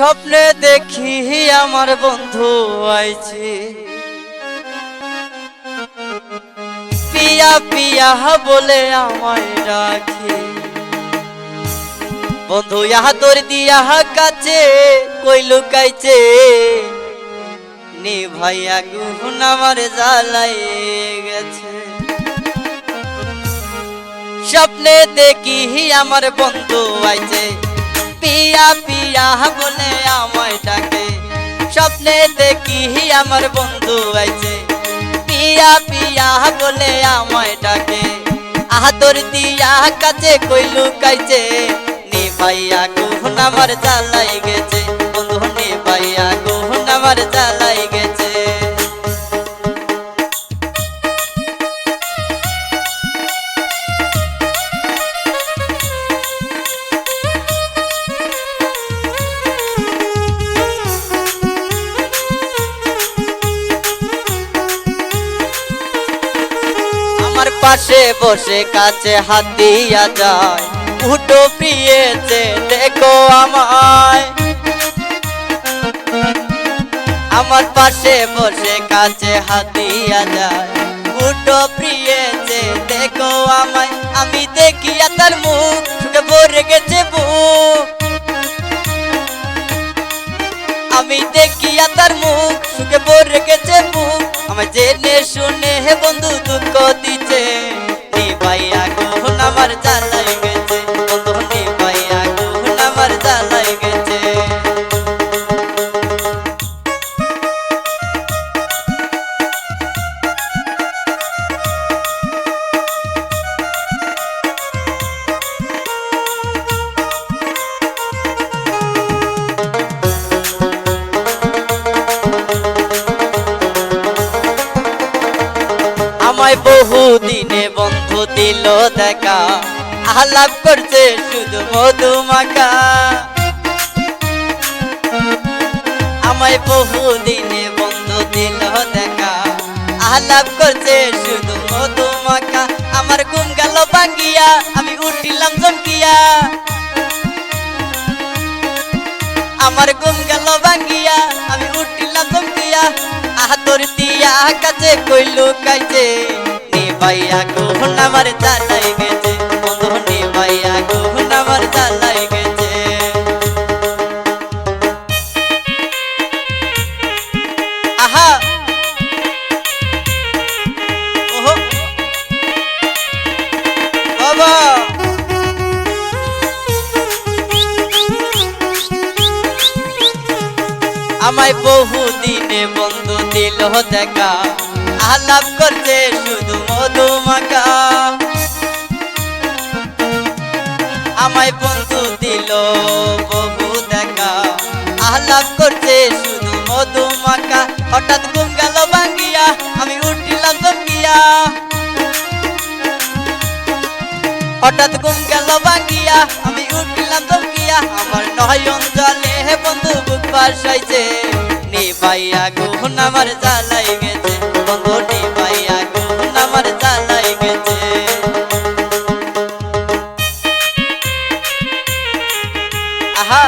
স্বপ্নে দেখি আমার বন্ধু আইছে। পিয়া পিয়া বলে আমায় রাখে বন্ধু, ইহা তোর দিয়া কাছে কই লুকাইছে? নে ভাইয়া গুহন আমার জ্বালাই গেছে। স্বপ্নে দেখি আমার বন্ধু আইছে। পিয়া পিয়া বলে আমায় ডাকে। স্বপ্নে দেখি আমার বন্ধু আইছে পিয়া পিয়া বলে আমায় ডাকে। আহাদর দিয়া কাছে কই লুকাইছে। নি ভাইয়া গুহন আমার জ্বালাই গেছে। বন্ধু, নি ভাইয়া গুহন আমার জ্বালাই গেছে পাশে বসে কাছে হাত দিয়া যায়। উঠো প্রিয়েছে দেখো আমায়। আমার পাশে বসে কাছে হাত দিয়া যায়। উঠো প্রিয়েছে দেখো আমায়। আমি দেখিয়া তার মুখ সুখে ভরে গেছে বুক। আমি দেখিয়া তার মুখ সুখে ভরে গেছে বুক। আমার জেনে শুনে হে বন্ধু দুঃখ দিচ্ছে নি ভাইয়া কোন আমার জ্বালাই আমায় বহু দিনে বন্ধু দিল দেখা। আলাপ করছে শুধু মধুমাখা। আমায় বহু দিনে বন্ধু দিল দেখা। আলাপ করছে শুধু মধুমাখা। আমার ঘুম গেল ভাঙ্গিয়া দিয়া কাছে কইলু কাইছে নে ভাইয়া কোন আমার জ্বালাই গেছে। বন্ধু নে ভাইয়া কোন আমার জ্বালাই গেছে। আহা! ওহো! বাবা! আমায় বহু দিল দেখা। আলাপ করছে শুধু মধুমাখা আমায় বন্ধু দিল বহু দেখা। আলাপ করছে শুধু মধুমাখা হঠাৎ ঘুম গেল ভাঙ্গিয়া, আমি উঠিলাম চমকিয়া হঠাৎ ঘুম গেল ভাঙ্গিয়া, আমি উঠিলাম চমকিয়া আমার নয়ন জলে বন্ধু, বুক বাসাইছে নে ভাইয়া গুহন আমার জ্বালাই গেছে। বন্ধু নে ভাইয়া গুহন আমার জ্বালাই গেছে। আহা।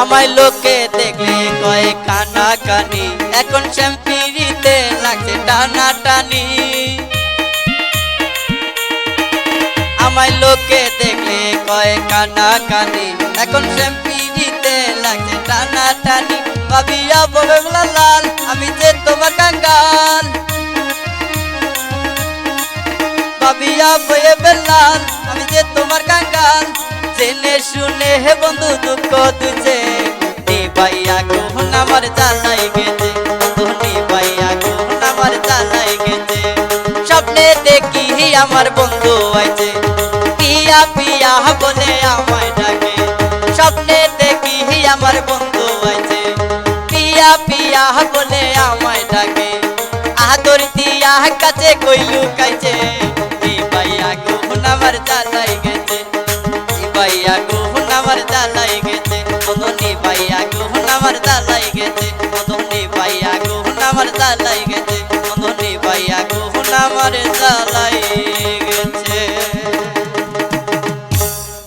আমায় লোকে দেখলে কয়ে কানা কানি এখন শ্যাম্পিরিতে লাগছে টানা টানি আমায় লোকে দেখলে কয়ে কানা কানি এখন শ্যাম্পিরিতে লাগছে টানা টানি ভাবিয়া ববে লাল, আমি যে তোমার কাঙ্গাল। ভাবিয়া বয়ে বেলাল আমি যে তোমার কাঙ্গাল। জেনে শুনে হে বন্ধু দুঃখ নে ভাইয়া কোন আমার জ্বালাই গেছে। আমার বন্ধু আইছে। পিয়া পিয়া বলে আমায় ডাকে। স্বপ্নে দেখি আমার বন্ধু আইছে। পিয়া পিয়া বলে আমায় ডাকে। আদর দিয়া কাছে কইলু কাইছে ভাইয়া জ্বালাই গেছে। এই ভাইয়া গুণ আমার জ্বালাই গেছে। মদনী ভাইয়া গুণ আমার জ্বালাই গেছে। মদনী